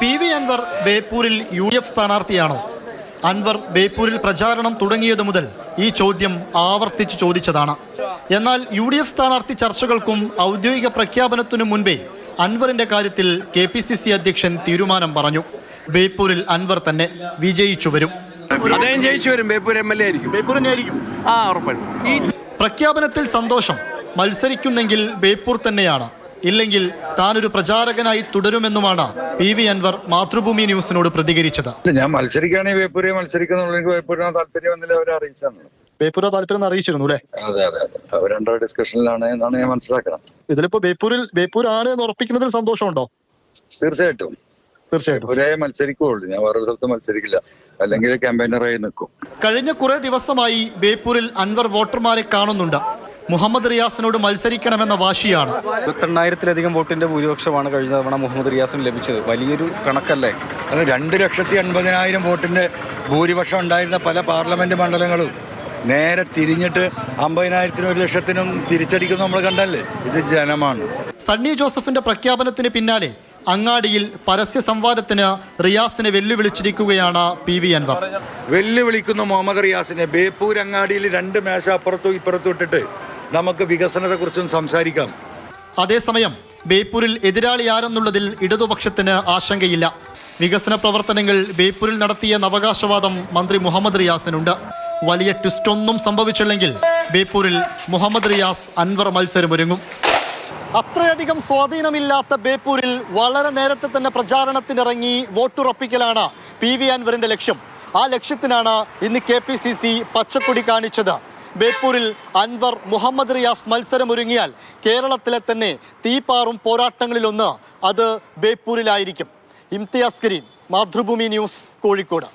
P V Anvar ബേപ്പൂരിൽ U D F സ്ഥാനാർത്ഥിയാണോ? അൻവർ ബേപ്പൂരിൽ പ്രചാരണം തുടങ്ങിയതു മുതൽ ഈ ചോദ്യം ആവർത്തിച്ച് ചോദിച്ചതാണ്. എന്നാൽ യു ഡി എഫ് സ്ഥാനാർത്ഥി ചർച്ചകൾക്കും ഔദ്യോഗിക പ്രഖ്യാപനത്തിനും മുൻപേ അൻവറിന്റെ കാര്യത്തിൽ കെ പി സി സി അധ്യക്ഷൻ തീരുമാനം പറഞ്ഞു. ബേപ്പൂരിൽ അൻവർ തന്നെ വിജയിച്ചു വരും. അദ്ദേഹം ജയിച്ചു വരും. ബേപ്പൂർ എം എൽ എ ആയിരിക്കും. ബേപ്പൂരിനായിരിക്കും ആ ഉറപ്പായിട്ടും. പ്രഖ്യാപനത്തിൽ സന്തോഷം. മത്സരിക്കുന്നെങ്കിൽ ബേപ്പൂർ തന്നെയാണ്. ഇല്ലെങ്കിൽ താനൊരു പ്രചാരകനായി തുടരുമെന്നുമാണ് പി വി അൻവർ മാതൃഭൂമി ന്യൂസിനോട് പ്രതികരിച്ചത്. ഞാൻ മത്സരിക്കുകയാണെങ്കിൽ ബേപ്പൂരെ മത്സരിക്കുന്നുള്ളൂ എനിക്ക് വേപ്പൂരിന് താല്പര്യം എന്നില്ല അവരെ ബേപ്പൂർ താല്പര്യം അറിയിച്ചിരുന്നു അല്ലേ? അതെ അതെ അവർ രണ്ടോ ഡിസ്കഷനിലാണ് എന്നാണ് ഞാൻ മനസ്സിലാക്കണം ഇതിലിപ്പോ ബേപ്പൂരിൽ ബേപ്പൂർ ആണ് എന്ന് ഉറപ്പിക്കുന്നതിൽ സന്തോഷമുണ്ടോ? തീർച്ചയായിട്ടും. തീർച്ചയായിട്ടും. ഒരേ മത്സരിക്കുള്ളൂ. ഞാൻ വേറൊരു സ്ഥലത്ത് മത്സരിക്കില്ല. അല്ലെങ്കിൽ ക്യാമ്പയിനറായി നിൽക്കും. കഴിഞ്ഞ കുറെ ദിവസമായി ബേപ്പൂരിൽ അൻവർ വോട്ടർമാരെ കാണുന്നുണ്ട്. മുഹമ്മദ് റിയാസിനോട് മത്സരിക്കണമെന്ന വാശിയാണ്. എണ്ണായിരത്തിലധികം വോട്ടിന്റെ ഭൂരിപക്ഷമാണ് കഴിഞ്ഞ തവണ മുഹമ്മദ് റിയാസിന് ലഭിച്ചത്. വലിയൊരു കണക്കല്ലേ? അത് രണ്ട് ലക്ഷത്തി അൻപതിനായിരം വോട്ടിന്റെ ഭൂരിപക്ഷം ഉണ്ടായിരുന്ന പല പാർലമെന്റ് മണ്ഡലങ്ങളും. നേരെ തിരിഞ്ഞിട്ട് അമ്പതിനായിരത്തിനും ഒരു ലക്ഷത്തിനും തിരിച്ചടിക്കുന്നു നമ്മൾ കണ്ടല്ലേ? ഇത് ജനമാണ്. സണ്ണി ജോസഫിന്റെ പ്രഖ്യാപനത്തിന് പിന്നാലെ അങ്ങാടിയിൽ പരസ്യ സംവാദത്തിന് റിയാസിനെ വെല്ലുവിളിച്ചിരിക്കുകയാണ് പി വി അൻവർ. വെല്ലുവിളിക്കുന്നു മുഹമ്മദ് റിയാസിനെ. ബേപ്പൂർ അങ്ങാടിയിൽ രണ്ട് മേശ അപ്പുറത്തും ഇപ്പുറത്തും ഇട്ടിട്ട് നമുക്ക് വികസനത്തെക്കുറിച്ചും സംസാരിക്കാം. അതേസമയം ബേപ്പൂരിൽ എതിരാളി ആരെന്നുള്ളതിൽ ഇടതുപക്ഷത്തിന് ആശങ്കയില്ല. വികസന പ്രവർത്തനങ്ങൾ ബേപ്പൂരിൽ നടത്തിയ അവകാശവാദം മന്ത്രി മുഹമ്മദ് റിയാസിനുണ്ട്. വലിയ ട്വിസ്റ്റ് ഒന്നും സംഭവിച്ചില്ലെങ്കിൽ ബേപ്പൂരിൽ മുഹമ്മദ് റിയാസ് അൻവർ മത്സരമൊരുങ്ങും. അത്രയധികം സ്വാധീനമില്ലാത്ത ബേപ്പൂരിൽ വളരെ നേരത്തെ തന്നെ പ്രചാരണത്തിനിറങ്ങി വോട്ടുറപ്പിക്കലാണ് പി വി അൻവറിന്റെ ലക്ഷ്യം. ആ ലക്ഷ്യത്തിനാണ് ഇന്ന് കെ പി സി സി പച്ചക്കൊടി കാണിച്ചത്. ബേപ്പൂരിൽ അൻവർ മുഹമ്മദ് റിയാസ് മത്സരമൊരുങ്ങിയാൽ കേരളത്തിലെ തന്നെ തീപ്പാറും പോരാട്ടങ്ങളിലൊന്ന് അത് ബേപ്പൂരിലായിരിക്കും. ഇംതിയാസ് കരീം മാതൃഭൂമി ന്യൂസ് കോഴിക്കോട്.